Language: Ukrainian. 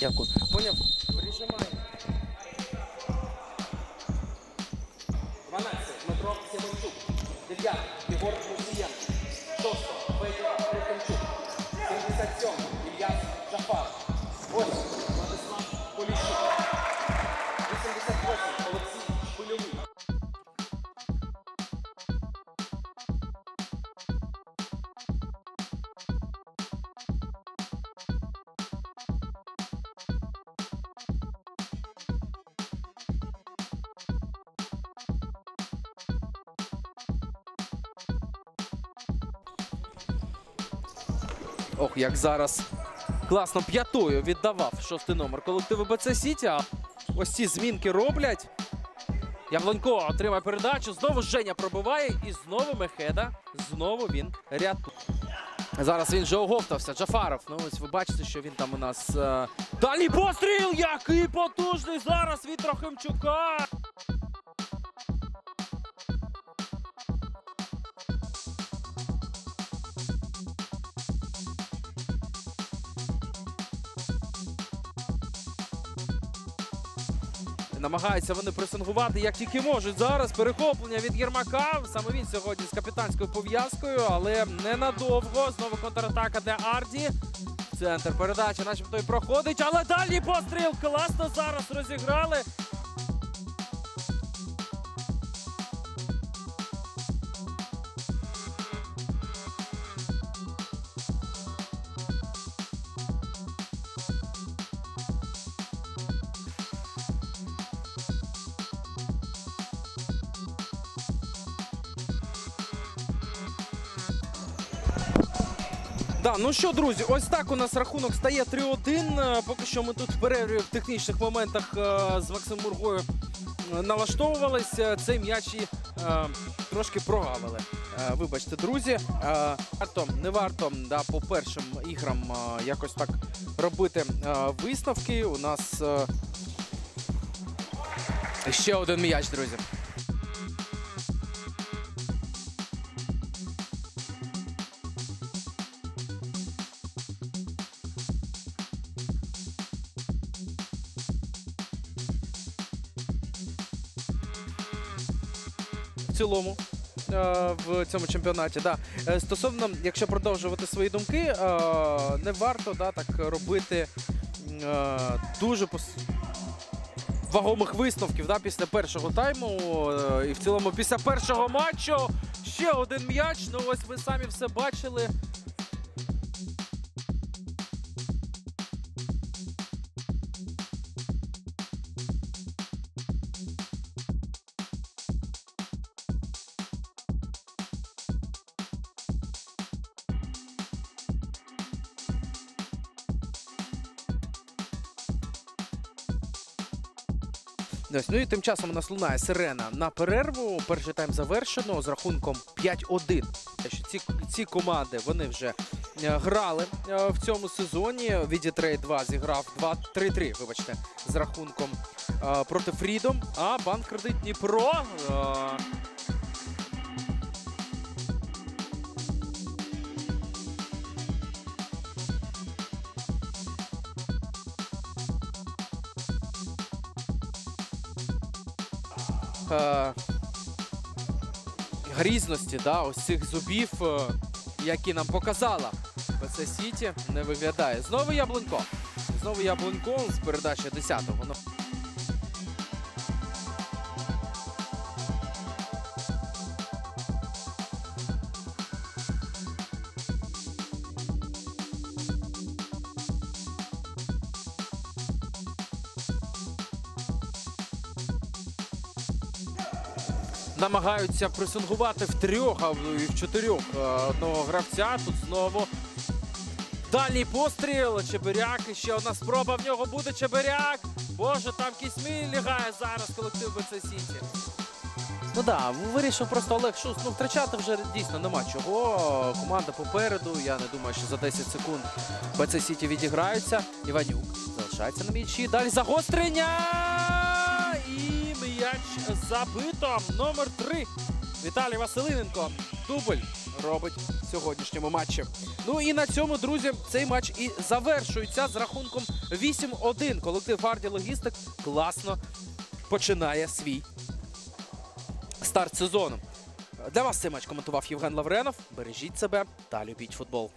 Дякую. Поняв? Прижимаємо. 12. Дмитро Семенчук. 9. Єгор Мусієнко. Ох, як зараз класно п'ятою віддавав шостий номер колективу БЦ Сіті. А ось ці змінки роблять. Яблонько отримає передачу. Знову Женя пробиває. І знову Мехеда. Знову він рятує. Зараз він же оговтався. Джафаров. Ну ось ви бачите, що він там у нас. Е... Дальній постріл! Який потужний зараз від Трохимчука! Намагаються вони пресингувати як тільки можуть. Зараз перехоплення від Єрмака. Саме він сьогодні з капітанською пов'язкою, але ненадовго. Знову контратака для Арді. Центр передачі, начебто і проходить, але далі постріл. Класно зараз розіграли. Да, ну що, друзі, ось так у нас рахунок стає 3-1. Е, Поки що ми тут в перерві в технічних моментах е, з Максим Мургою е, налаштовувалися. Цей м'яч і трошки прогавили. Вибачте, друзі. Варто, не варто да, по першим іграм якось так робити висновки. У нас ще один м'яч, друзі. Цілому е, в цьому чемпіонаті. Да. Е, Стосовно, якщо продовжувати свої думки, е, не варто да, так робити дуже вагомих висновків да, після першого тайму. І в цілому після першого матчу ще один м'яч. Ну ось ви самі все бачили. Ось, ну і тим часом у нас лунає сирена на перерву. Перший тайм завершено з рахунком 5-1. Що Ці, ці команди вони вже е, грали е, в цьому сезоні. Відітрей 2 зіграв 2-3-3, вибачте, з рахунком е, проти Фрідом. А банк кредит Дніпро. Е, грізності, да, ось цих зубів, е, які нам показала ПС Сіті, не виглядає. Знову Яблунько. Знову Яблунько з передачі 10-го. Намагаються пресингувати в трьох, а в чотирьох е, одного гравця. Тут знову дальній постріл. Чебиряк. І ще одна спроба в нього буде. Чебиряк. Боже, там кісьмі лягає зараз колектив БЦ Сіті. Ну да, вирішив просто Олег Шус. Ну, втрачати вже дійсно нема чого. Команда попереду. Я не думаю, що за 10 секунд БЦ Сіті відіграються. Іванюк залишається на м'ячі. Далі загострення. М'яч забито. Номер 3. Віталій Василиненко. Дубль робить в сьогоднішньому матчі. Ну і на цьому, друзі, цей матч і завершується з рахунком 8-1. Колектив Арді Логістик класно починає свій старт сезону. Для вас цей матч коментував Євген Лавренов. Бережіть себе та любіть футбол.